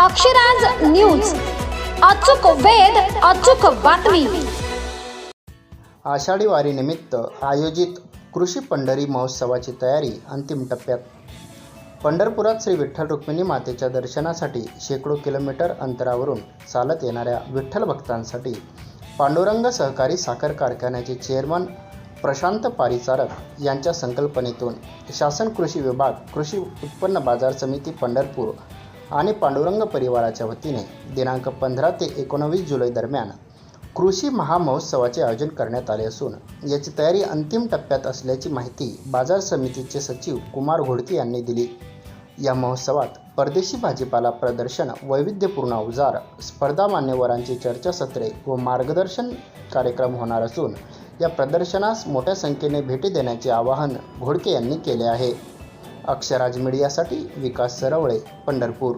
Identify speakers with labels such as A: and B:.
A: Akshraj news. अचूक वेध अचूक बातमी.
B: आषाढी वारीनिमित्त आयोजित कृषी पंढरी महोत्सवाची तयारी अंतिम टप्प्यात. पंढरपुरात श्री विठ्ठल रुक्मिणी मातेच्या दर्शनासाठी शेकडो किलोमीटर अंतरावरून चालत येणाऱ्या विठ्ठल भक्तांसाठी पांडुरंग सहकारी साखर कारखान्याचे चेअरमन प्रशांत पारिचारक यांच्या संकल्पनेतून शासन कृषी विभाग कृषी उत्पन्न बाजार समिती पंढरपूर आणि पांडुरंग परिवाराच्या वतीने दिनांक पंधरा ते एकोणवीस जुलै दरम्यान कृषी महामहोत्सवाचे आयोजन करण्यात आले असून याची तयारी अंतिम टप्प्यात असल्याची माहिती बाजार समितीचे सचिव कुमार घोडके यांनी दिली. या महोत्सवात परदेशी भाजीपाला प्रदर्शन वैविध्यपूर्ण अवजार स्पर्धा मान्यवरांची चर्चासत्रे व मार्गदर्शन कार्यक्रम होणार असून या प्रदर्शनास मोठ्या संख्येने भेटी देण्याचे आवाहन घोडके यांनी केले आहे. अक्षराज मीडियासाठी विकास सरवळे पंढरपूर.